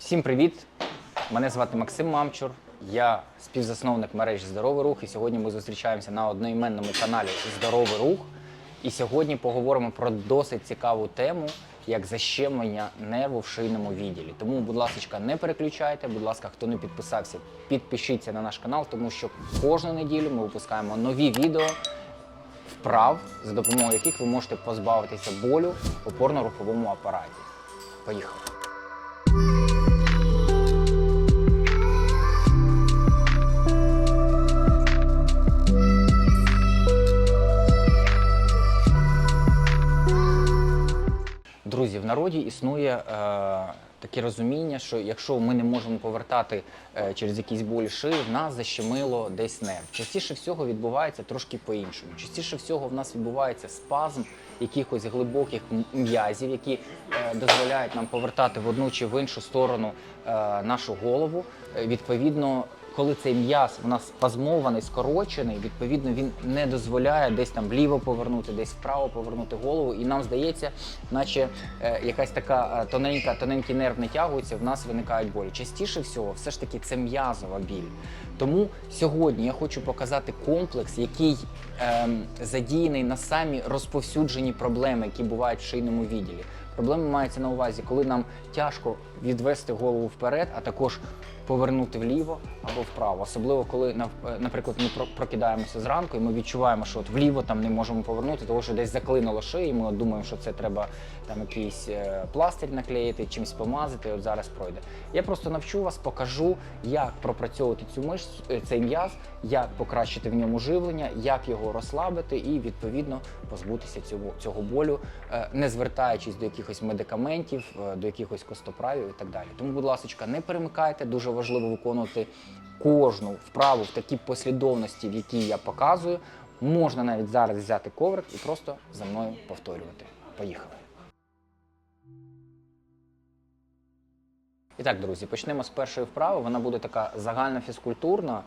Всім привіт! Мене звати Максим Мамчур. Я співзасновник мережі Здоровий рух. І сьогодні ми зустрічаємося на одноіменному каналі Здоровий рух. І сьогодні поговоримо про досить цікаву тему, як защемлення нерву в шийному відділі. Тому, будь ласка, не переключайте. Будь ласка, хто не підписався, підпишіться на наш канал, тому що кожну неділю ми випускаємо нові відео вправ, за допомогою яких ви можете позбавитися болю в опорно-руховому апараті. Поїхали! Друзі, в народі існує е, таке розуміння, що якщо ми не можемо повертати е, через якісь болі шиї, в нас защемило десь нерв. Частіше всього відбувається трошки по-іншому. Частіше всього в нас відбувається спазм якихось глибоких м'язів, які е, дозволяють нам повертати в одну чи в іншу сторону е, нашу голову. Е, відповідно, коли цей м'яз в нас спазмований, скорочений, відповідно він не дозволяє десь там вліво повернути, десь вправо повернути голову, і нам здається, наче е, якась така е, тоненька, тоненький нерв не тягується, в нас виникають болі. Частіше всього, все ж таки, це м'язова біль. Тому сьогодні я хочу показати комплекс, який ем, задіяний на самі розповсюджені проблеми, які бувають в шийному відділі. Проблеми маються на увазі, коли нам тяжко відвести голову вперед, а також повернути вліво або вправо. Особливо, коли е, наприклад, ми прокидаємося зранку і ми відчуваємо, що от вліво там не можемо повернути, тому що десь заклинило шию, і ми от думаємо, що це треба там якийсь е, пластир наклеїти, чимось помазати. і От зараз пройде. Я просто навчу вас, покажу, як пропрацьовувати цю мишцю, е, цей м'яз, як покращити в ньому живлення, як його розслабити і відповідно позбутися цього, цього болю, не звертаючись до якихось медикаментів, е, до якихось костоправів і так далі. Тому, будь ласка, не перемикайте. Дуже важливо виконувати кожну вправу в такій послідовності, в якій я показую. Можна навіть зараз взяти коврик і просто за мною повторювати. Поїхали. І так, друзі, почнемо з першої вправи. Вона буде така загальнофізкультурна. Е,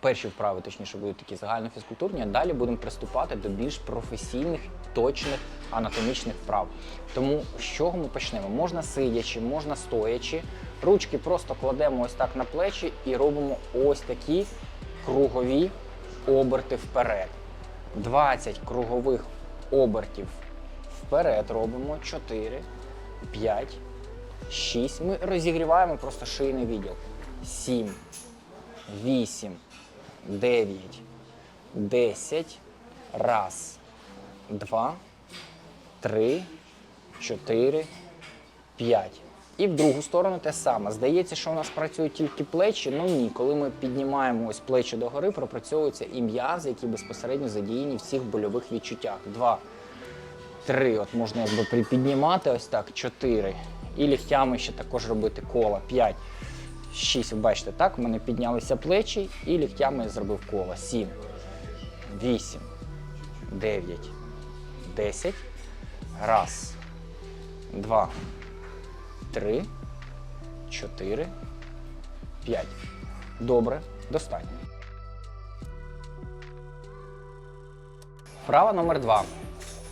перші вправи, точніше, будуть такі загальнофізкультурні, а далі будемо приступати до більш професійних, точних анатомічних вправ. Тому з чого ми почнемо? Можна сидячи, можна стоячи. Ручки просто кладемо ось так на плечі і робимо ось такі кругові оберти вперед. 20 кругових обертів вперед робимо. 4, 5, 6. Ми розігріваємо просто шийний відділ. 7, 8, 9, 10. Раз, два, три, чотири, п'ять. І в другу сторону те саме. Здається, що у нас працюють тільки плечі. Ну ні, коли ми піднімаємо ось плечі догори, пропрацьовуються і м'язи, які безпосередньо задіяні в цих больових відчуттях. Два, три. От можна якби припіднімати ось так. Чотири. І ліктями ще також робити коло. П'ять. Шість. Ви бачите, так? У мене піднялися плечі і ліктями зробив коло. Сім. Вісім. Дев'ять. Десять. Раз. Два. Три. Чотири. П'ять. Добре. Достатньо. Вправа номер два.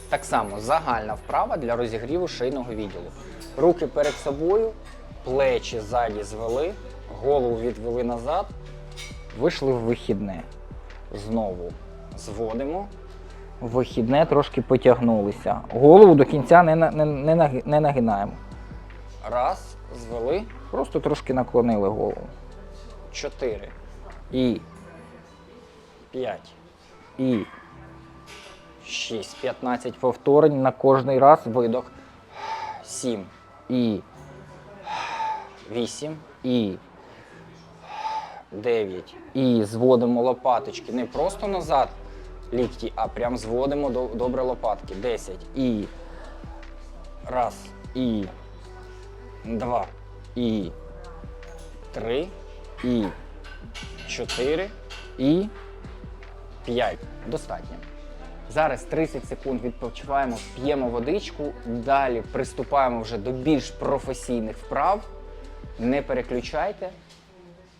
Так само загальна вправа для розігріву шийного відділу. Руки перед собою, плечі ззаді звели, голову відвели назад, вийшли в вихідне. Знову зводимо. Вихідне трошки потягнулися. Голову до кінця не, не, не, не нагинаємо. Раз, звели, просто трошки наклонили голову. Чотири. І. П'ять. І. 6, 15 повторень на кожний раз видох. 7 і 8 і 9. І зводимо лопаточки. Не просто назад лікті, а прям зводимо до- добре лопатки. 10 і раз, і два, і три, і чотири, і 5. Достатньо. Зараз 30 секунд відпочиваємо, п'ємо водичку, далі приступаємо вже до більш професійних вправ. Не переключайте.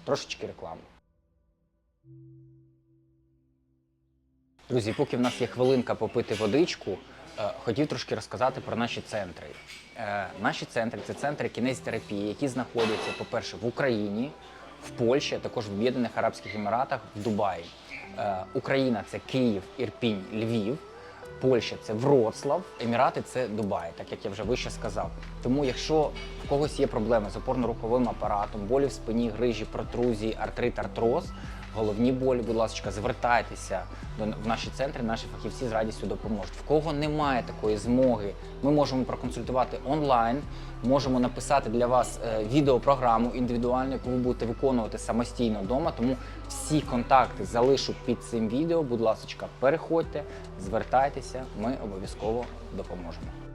Трошечки реклами. Друзі, поки в нас є хвилинка попити водичку, Е, Хотів трошки розказати про наші центри. Е, Наші центри це центри кінезітерапії, які знаходяться, по-перше, в Україні, в Польщі, а також в Об'єднаних Арабських Еміратах, в Дубаї. Е, Україна це Київ, Ірпінь, Львів. Польща це Вроцлав, Емірати це Дубай, так як я вже вище сказав. Тому, якщо в когось є проблеми з опорно-руховим апаратом, болі в спині, грижі, протрузії, артрит, артроз, головні болі, будь ласка, звертайтеся до в наші центри, наші фахівці з радістю допоможуть. В кого немає такої змоги, ми можемо проконсультувати онлайн, можемо написати для вас е, відеопрограму індивідуальну, яку ви будете виконувати самостійно вдома. Тому всі контакти залишу під цим відео. Будь ласка, переходьте, звертайтеся, ми обов'язково допоможемо.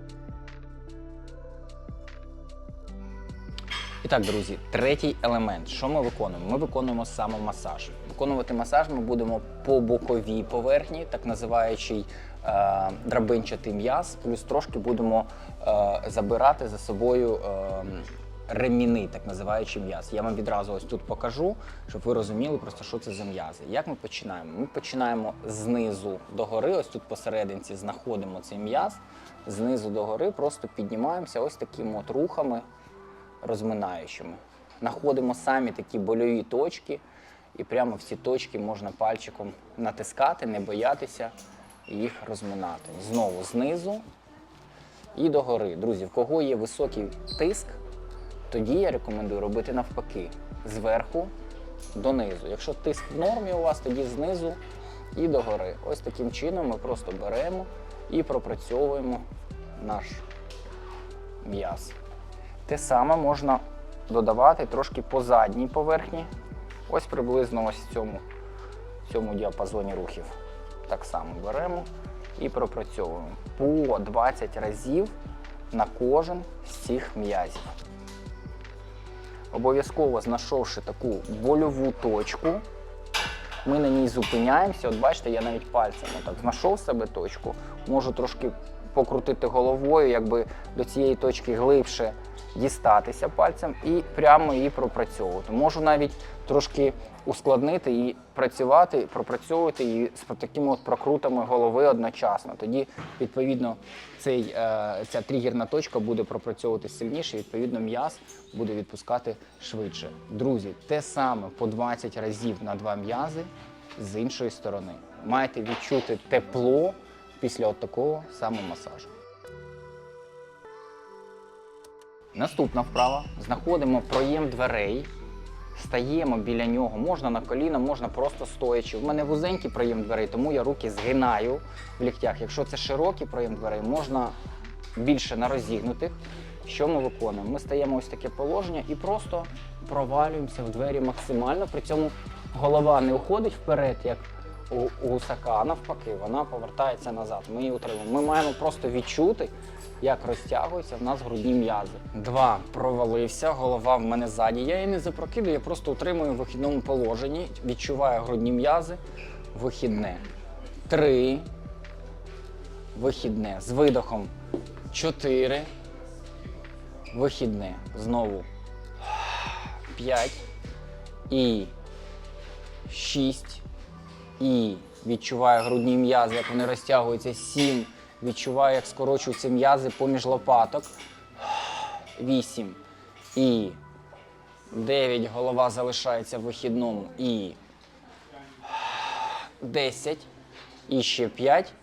Так, друзі, третій елемент. Що ми виконуємо? Ми виконуємо самомасаж. Виконувати масаж ми будемо по боковій поверхні, так називаючий е, драбинчатий м'яз, плюс трошки будемо е, забирати за собою е, реміни, так називаючи м'яз. Я вам відразу ось тут покажу, щоб ви розуміли просто, що це за м'язи. Як ми починаємо? Ми починаємо знизу до гори, ось тут посерединці знаходимо цей м'яз, знизу до гори просто піднімаємося ось такими от рухами розминаючими. Находимо самі такі больові точки, і прямо в ці точки можна пальчиком натискати, не боятися їх розминати. Знову знизу і догори. Друзі, в кого є високий тиск, тоді я рекомендую робити навпаки, зверху донизу. Якщо тиск в нормі у вас, тоді знизу і догори. Ось таким чином ми просто беремо і пропрацьовуємо наш м'яз. Те саме можна додавати трошки по задній поверхні. Ось приблизно ось в цьому, в цьому діапазоні рухів. Так само беремо і пропрацьовуємо по 20 разів на кожен з цих м'язів. Обов'язково знайшовши таку больову точку, ми на ній зупиняємося. От бачите, я навіть пальцем так знайшов себе точку, можу трошки покрутити головою, якби до цієї точки глибше дістатися пальцем і прямо її пропрацьовувати. Можу навіть трошки ускладнити і працювати, пропрацьовувати її з такими от прокрутами голови одночасно. Тоді, відповідно, цей, е, ця тригерна точка буде пропрацьовувати сильніше, відповідно, м'яз буде відпускати швидше. Друзі, те саме по 20 разів на два м'язи з іншої сторони. Маєте відчути тепло після от такого самомасажу. Наступна вправа. Знаходимо проєм дверей, стаємо біля нього. Можна на коліна, можна просто стоячи. У мене вузенький проєм дверей, тому я руки згинаю в ліктях. Якщо це широкий проєм дверей, можна більше на розігнутих. Що ми виконуємо? Ми стаємо ось таке положення і просто провалюємося в двері максимально. При цьому голова не уходить вперед, як у, гусака, а навпаки, вона повертається назад. Ми її утримуємо. Ми маємо просто відчути, як розтягуються в нас грудні м'язи. Два. Провалився, голова в мене ззаді. Я її не запрокидую, я просто утримую в вихідному положенні, відчуваю грудні м'язи, вихідне. Три. Вихідне. З видохом. Чотири. Вихідне. Знову. П'ять. І. Шість. І відчуваю грудні м'язи, як вони розтягуються. Сім. Відчуваю, як скорочуються м'язи поміж лопаток. Вісім. І. Дев'ять. Голова залишається в вихідному. І. Десять. І ще п'ять.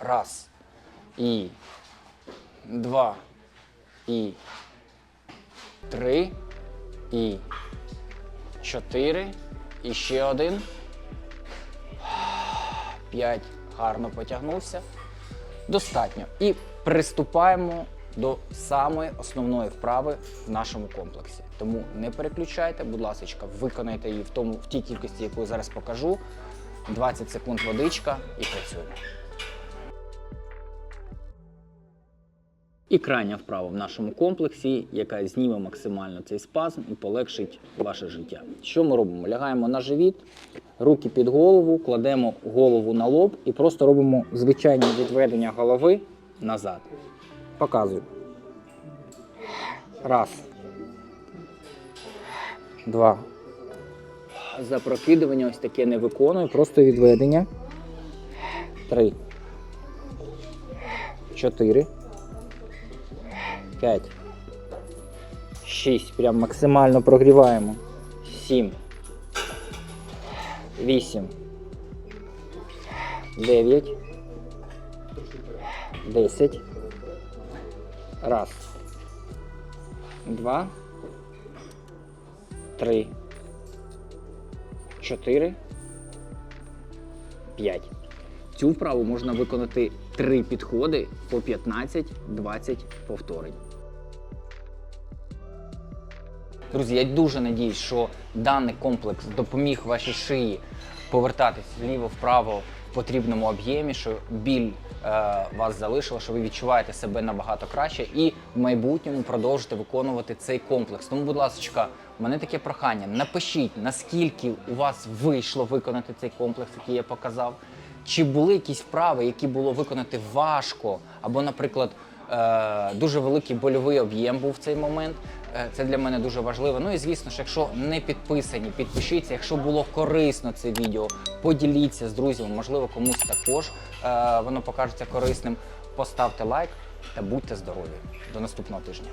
Раз. І. Два. І. Три. І. Чотири. І ще один. П'ять. Гарно потягнувся. Достатньо. І приступаємо до самої основної вправи в нашому комплексі. Тому не переключайте, будь ласка, виконайте її в, тому, в тій кількості, яку я зараз покажу. 20 секунд водичка і працюємо. І крайня вправа в нашому комплексі, яка зніме максимально цей спазм і полегшить ваше життя. Що ми робимо? Лягаємо на живіт, руки під голову, кладемо голову на лоб і просто робимо звичайне відведення голови назад. Показую. Раз. Два. Запрокидування ось таке не виконую, просто відведення. Три. 4, 5, 6. Прям максимально прогріваємо. 7, 8, 9, 10. Раз. Два. Три. Чотири. П'ять. Цю вправу можна виконати три підходи по 15-20 повторень. Друзі, я дуже надіюсь, що даний комплекс допоміг вашій шиї повертатись вліво-вправо в потрібному об'ємі, що біль е, вас залишила, що ви відчуваєте себе набагато краще і в майбутньому продовжите виконувати цей комплекс. Тому, будь ласка, у мене таке прохання. Напишіть, наскільки у вас вийшло виконати цей комплекс, який я показав. Чи були якісь вправи, які було виконати важко, або, наприклад, е, дуже великий больовий об'єм був в цей момент. Е, Це для мене дуже важливо. Ну і звісно ж, якщо не підписані, підпишіться. Якщо було корисно це відео, поділіться з друзями. Можливо, комусь також е, воно покажеться корисним. Поставте лайк та будьте здорові. До наступного тижня.